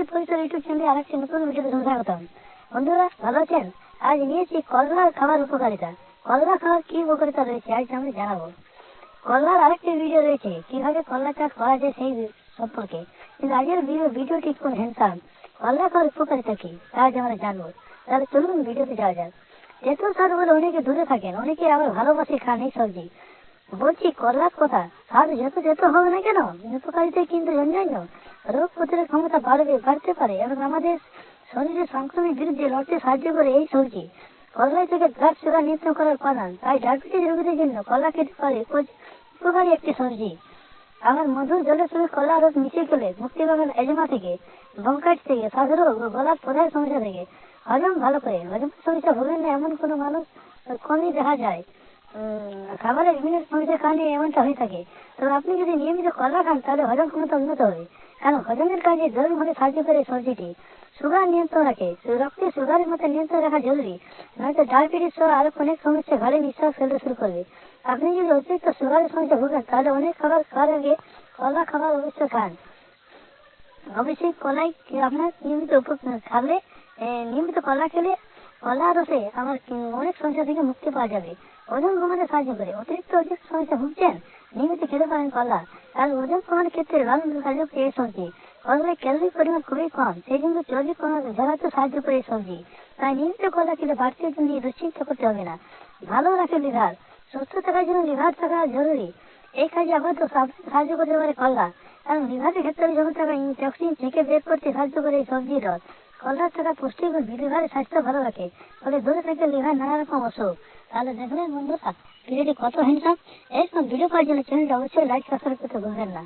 দেশি পরিসর ইউটিউব চ্যানেলে আরেকটি নতুন ভিডিওতে স্বাগতম। বন্ধুরা, ভালো আছেন? আজ নিয়েছি করলার খাবার উপকারিতা। করলা খাওয়ার কি উপকারিতা রয়েছে আজ আমরা জানাব। করলার আরেকটি ভিডিও রয়েছে, কীভাবে করলা চাষ করা যায় সেই সম্পর্কে। কিন্তু আজকের ভিডিও ভিডিওটি একটু হ্যান্ডসাম করলা খাওয়ার উপকারিতা কি, তা আজ আমরা জানব। তাহলে চলুন ভিডিওতে যাওয়া যাক। তেঁতুল শাক বলে অনেকে দূরে থাকেন, অনেকে আবার ভালোবাসে খান, এই সবজি। বলছি করলার কথা, স্বাদ যত যত হবে না কেন, উপকারিতা কিন্তু অন্যান্য। রোগ প্রতিরোধ ক্ষমতা বাড়বে, বাড়তে পারে এবং আমাদের শরীরের সংক্রমণের বিরুদ্ধে লড়তে সাহায্য করে এই সবজি করলাই থেকে ব্লাড সুগার নিয়ন্ত্রণ করার উপাদান। তাই ডায়াবেটিস রোগীদের জন্য কলা খেতে পারে উপকারী একটি সবজি আমার মধুর জলের সঙ্গে কলা রস মিশিয়ে গেলে মুক্তি পাবেন এজমা থেকে ব্রঙ্কাইটিস থেকে শ্বাসরোগ ও গলার প্রধান সমস্যা থেকে। হজম ভালো করে। হজম সমস্যা ভোগেন না এমন কোনো মানুষ কমই দেখা যায়। খাবারের বিভিন্ন সমস্যার কারণে এমনটা হয়ে থাকে। তবে আপনি যদি নিয়মিত কলা খান, তাহলে হজম ক্ষমতা উন্নত হবে। কারণ হজমের কাজে জরুরিভাবে সাহায্য করে সবজিটি সুগার নিয়ন্ত্রণ রাখে। রক্তে সুগারের মতো নিয়ন্ত্রণ রাখা জরুরি। নয়তো ডায়াবেটিস সহ আরও অনেক সমস্যা ঘরে নিঃশ্বাস ফেলতে শুরু করবে। আপনি যদি অতিরিক্ত সুগারের সমস্যা ভোগেন, তাহলে অনেক খাবার খাওয়ার আগে কলা খাবার অবশ্যই খান। অবশ্যই কলাই আপনার নিয়মিত খাবে? নিয়মিত কলা খেলে কলা রসে আমার অনেক সমস্যা থেকে মুক্তি পাওয়া যাবে। ওজন কমাতে সাহায্য করে। অতিরিক্ত অতিরিক্ত সমস্যা ভুগছেন, নিয়মিত খেতে পারেন কলা। কারণ ওজন কমানোর ক্ষেত্রে লাল সাহায্য করে এই সবজি। কলায় ক্যালোরির পরিমাণ খুবই কম, সেই জন্য চর্বি কমাতে ঝরাতে সাহায্য করে এই সবজি। তাই নিয়মিত কলা খেলে বাড়তি ওজন নিয়ে দুশ্চিন্তা করতে হবে না। ভালো রাখে লিভার। সুস্থ থাকার জন্য লিভার থাকা জরুরি। এই কাজে আবার তো সাহায্য করতে পারে কলা কারণ লিভারের ক্ষেত্রে যখন থাকা টক্সিন থেকে বের করতে সাহায্য করে এই সবজির রস। কলার থাকা পুষ্টিগুণ লিভারের স্বাস্থ্য ভালো রাখে। ফলে দূরে থেকে লিভার নানা রকম অসুখ। তাহলে দেখলেন বন্ধুরা ভিডিওটি কত হ্যান্ডসাম এরকম ভিডিও পাওয়ার জন্য চ্যানেলটা অবশ্যই লাইক সাবস্ক্রাইব করতে ভুলবেন না।